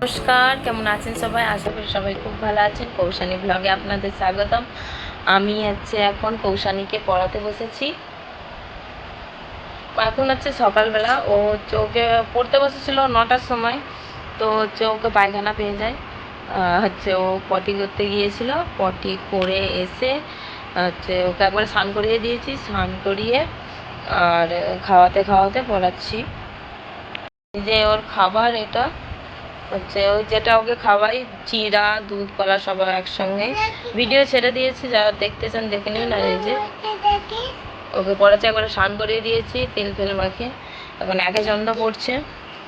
নমস্কার, কেমন আছেন সবাই? আশা করি সবাই খুব ভালো আছেন। কৌশানী ব্লগে আপনাদের স্বাগতম। আমি হচ্ছে এখন কৌশানীকে পড়াতে বসেছি। এখন হচ্ছে সকালবেলা। ও ওকে পড়তে বসেছিল নটার সময়। তো ওকে পায়খানা পেয়ে যায়। হচ্ছে ও পটি করতে গিয়েছিল। পটি করে এসে হচ্ছে ওকে একবার স্নান করিয়ে দিয়েছি স্নান করিয়ে আর খাওয়াতে খাওয়াতে পড়াচ্ছি। যে ওর খাবার এটা হচ্ছে ওই যেটা ওকে খাওয়াই চিরা দুধ কলা সবাই একসঙ্গে। ভিডিও ছেড়ে দিয়েছি যারা দেখতে চান দেখে নিন আর এই যে। ওকে পড়াচ্ছে একবারে স্নান করিয়ে দিয়েছি তেল ফেল মাখিয়ে। এখন একে চন্দ্র পড়ছে।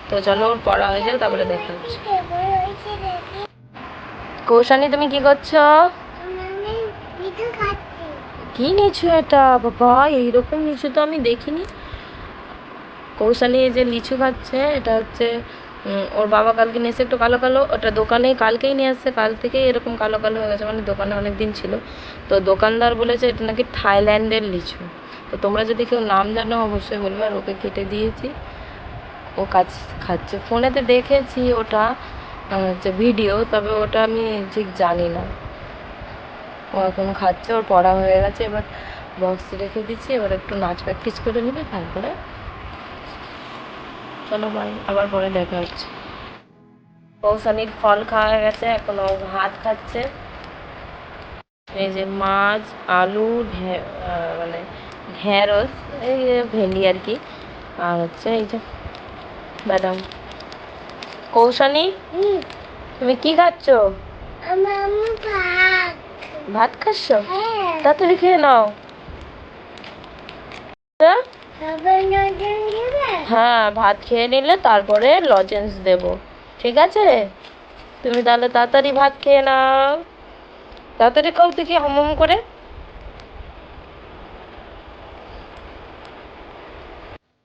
তো চলো ওর পড়া হয়ে যাক তারপরে দেখা হচ্ছে। কৌশানি তুমি কি করছ? কি নিচ্ছ এটা? বাবা, এইরকম লিচু তো আমি দেখিনি। এই যে লিচু খাচ্ছে, এটা হচ্ছে ওর বাবা কালকে নিয়ে এসে একটু কালো কালো, ওটা দোকানেই কালকেই নিয়ে আসছে, কাল থেকেই এরকম কালো কালো হয়ে গেছে মানে দোকানে অনেক দিন ছিল। তো দোকানদার বলেছে এটা নাকি থাইল্যান্ডের লিচু। তো তোমরা যদি কেউ নাম জানো, অবশ্যই বলবে, আর ওকে কেটে দিয়েছি। ও কাজ খাচ্ছে। ফোনেতে দেখেছি ওটা হচ্ছে ভিডিও, তবে ওটা আমি ঠিক জানি না। ও এখন খাচ্ছে ওর পড়া হয়ে গেছে এবার বক্স রেখে দিচ্ছি এবার একটু নাচ প্র্যাকটিস করে নিবে তারপরে চলো ভাই আবার পরে দেখা হচ্ছে। কৌশানির ফল খাওয়া গেছে এখন ও ভাত খাচ্ছে। এই যে মাছ আলু মানে ঢেঁড়স এই যে ভেন্ডি আর কি। আর হচ্ছে এই যে বাদাম কৌশানি তুমি কি খাচ্ছ? ভাত। খাচ্ছ? তাড়াতাড়ি খেয়ে নাও। হ্যাঁ? হ্যাঁ ভাত খেয়ে নিলে তারপরে লজেন্স দেব। ঠিক আছে? তুমি তাহলে তাড়াতাড়ি ভাত খেয়ে নাও। তাড়াতাড়ি খাও দেখি হম হম করে।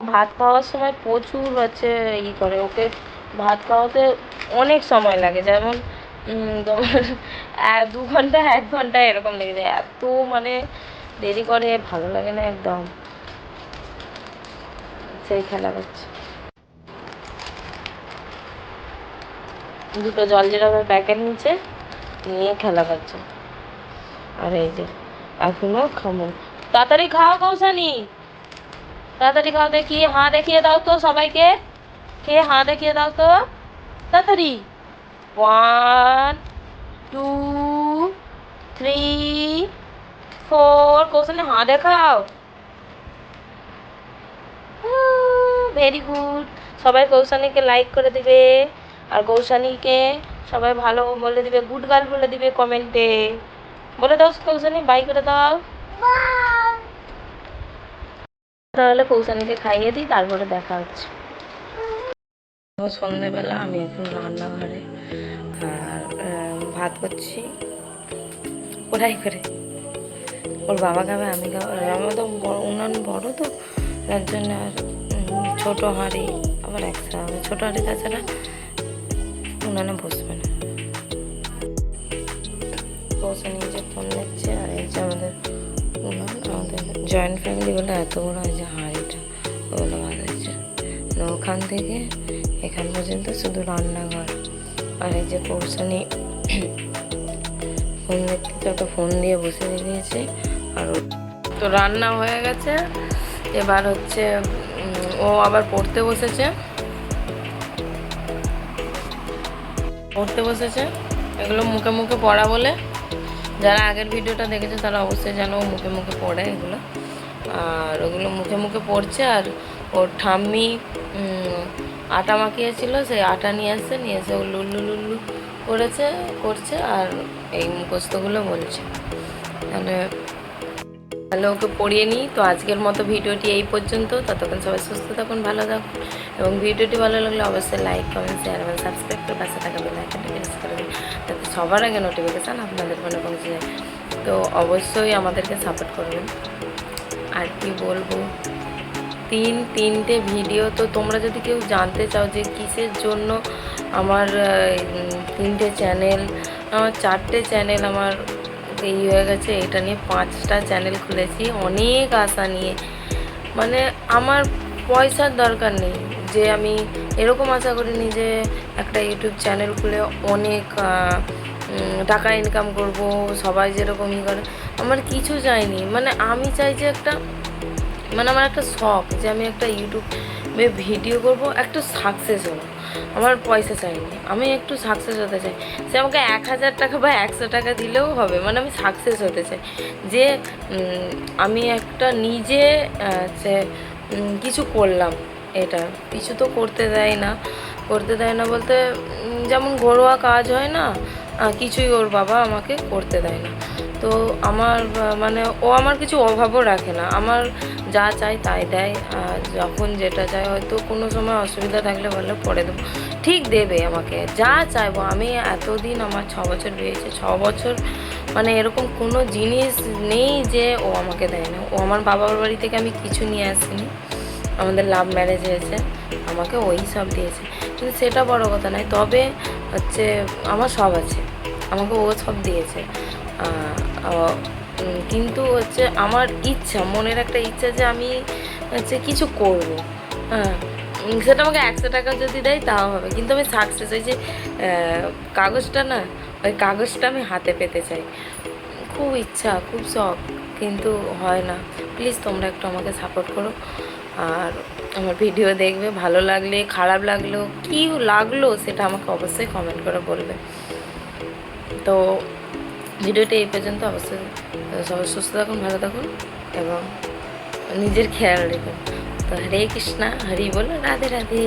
ভাত খাওয়ার সময় প্রচুর হচ্ছে ই করে। ওকে ভাত খাওয়াতে অনেক সময় লাগে। যেমন তোমার দু ঘণ্টা, এক ঘণ্টা এরকম লেগে যায়। এত মানে দেরি করে, ভালো লাগে না একদম। সেই খেলা করছে। দুটো জল জিরাপের প্যাকেট নিচে নিয়ে খেলা করছে। আর এই যে, এখনও খামো তাড়াতাড়ি খাও কৌশানি। তাড়াতাড়ি খাও দেখি, হাঁ দেখিয়ে দাও তো সবাইকে। কে হাঁ দেখিয়ে দাও তো? তাড়াতাড়ি। One two three four Koushani হাঁ দেখাও ভেরি গুড সবাই কৌশানীকে লাইক করে দিবে। আর কৌশানীকে সবাই ভালো বলে দিবে। গুড গার্ল বলে দিবে কমেন্টে বলে দাও কৌশানী বাই করে দাও। তাহলে কৌশানীকে খাইয়ে দিই, তারপরে দেখা হচ্ছে। ও সন্ধেবেলা আমি এখন রান্নাঘরে আর ভাত করছি। ওরাই করে। ওর বাবা খাবে, আমি খাব। আমার তো উনান বড় তো, তার জন্য আর ছোট হাঁড়ি, আবার একটা হবে। ছোট হাঁড়ি তাছাড়া উনানে বসবে না। বসে নিজে ফোন দেখছে আর এই যে আমাদের উনান, আমাদের জয়েন্ট ফ্যামিলি বলে এত বড় এই যে হাঁড়িটা, ওগুলো বাঁধাচ্ছে মানে ওখান থেকে এখান পর্যন্ত শুধু রান্নাঘর। আর এই যে কৌশানি ফোন দেখতে তো একটা ফোন দিয়ে বসে দিয়েছে। আর তো রান্না হয়ে গেছে। এবার হচ্ছে ও আবার পড়তে বসেছে। পড়তে বসেছে। এগুলো মুখে মুখে পড়া বলে। যারা আগের ভিডিওটা দেখেছে, তারা অবশ্যই ও মুখে মুখে পড়ে এগুলো। আর ওগুলো মুখে মুখে পড়ছে। আর ওর ঠাম্মি আটা মাখিয়েছিল সেই আটা নিয়ে আসছে, নিয়ে এসে লুল্লু লুল্লু করেছে, করছে আর এই মুখস্থগুলো বলছে। তাহলে তাহলে ওকে পড়িয়ে নিই। তো আজকের মতো ভিডিওটি এই পর্যন্ত। ততক্ষণ সবাই সুস্থ থাকুন, ভালো থাকুন। এবং ভিডিওটি ভালো লাগলে অবশ্যই লাইক কমেন্ট শেয়ার এবং সাবস্ক্রাইব করে পাশে থাকা বেল আইকনটি প্রেস করে দিন। যাতে সবার আগে নোটিফিকেশান আপনাদের ফোনে পৌঁছে যায়। তো অবশ্যই আমাদেরকে সাপোর্ট করবেন। আর কি বলব? তিন তিনটে ভিডিও। তো তোমরা যদি কেউ জানতে চাও যে কিসের জন্য আমার তিনটে চ্যানেল আমার চারটে চ্যানেল আমার এই হয়ে গেছে, এটা নিয়ে পাঁচটা চ্যানেল খুলেছি, অনেক আশা নিয়ে। মানে আমার পয়সার দরকার নেই যে আমি এরকম আশা করিনি যে একটা ইউটিউব চ্যানেল খুলে অনেক টাকা ইনকাম করব, সবাই যেরকমই করে। আমার কিছু চাইনি মানে আমি চাই যে একটা মানে আমার একটা শখ যে আমি একটা ইউটিউবে ভিডিও করব, একটু সাকসেস হব। আমার পয়সা চাইনি। আমি একটু সাকসেস হতে চাই। সে আমাকে এক হাজার টাকা বা একশো টাকা দিলেও হবে মানে আমি সাকসেস হতে চাই। যে আমি একটা নিজে কিছু করলাম এটা। কিছু তো করতে দেয় না। করতে দেয় না বলতে যেমন ঘরোয়া কাজ হয় না কিছুই ওর বাবা আমাকে করতে দেয় না। তো আমার মানে ও আমার কিছু অভাবও রাখে না। আমার যা চাই তাই দেয়। আর যখন যেটা চাই হয়তো কোনো সময় অসুবিধা থাকলে বললে পরে দেবো। ঠিক দেবে আমাকে। যা চাইব। আমি এতদিন আমার ছ বছর বিয়েছে ছ বছর মানে এরকম কোনো জিনিস নেই যে ও আমাকে দেয় না ও আমার বাবার বাড়ি থেকে আমি কিছু নিয়ে আসিনি। আমাদের লাভ ম্যারেজ হয়েছে। আমাকে ওই সব দিয়েছে। কিন্তু সেটা বড় কথা নয়। তবে হচ্ছে আমার সব আছে। আমাকে ও সব দিয়েছে। কিন্তু হচ্ছে আমার ইচ্ছা, মনের একটা ইচ্ছা যে আমি হচ্ছে কিছু করব। হ্যাঁ সেটা আমাকে একশো টাকা যদি দেয় তাও হবে। কিন্তু আমি সাকসেস ওই যে কাগজটা না, ওই কাগজটা আমি হাতে পেতে চাই। খুব ইচ্ছা, খুব শখ, কিন্তু হয় না। প্লিজ তোমরা একটু আমাকে সাপোর্ট করো। আর আমার ভিডিও দেখবে, ভালো লাগলে, খারাপ লাগল কী লাগল সেটা আমাকে অবশ্যই কমেন্ট করে বলবে। তো ভিডিওটা এই পর্যন্ত। অবশ্যই সবাই সুস্থ থাকুন, ভালো থাকুন এবং নিজের খেয়াল রেখুন। তো হরে কৃষ্ণা, হরি বলো, রাধে রাধে।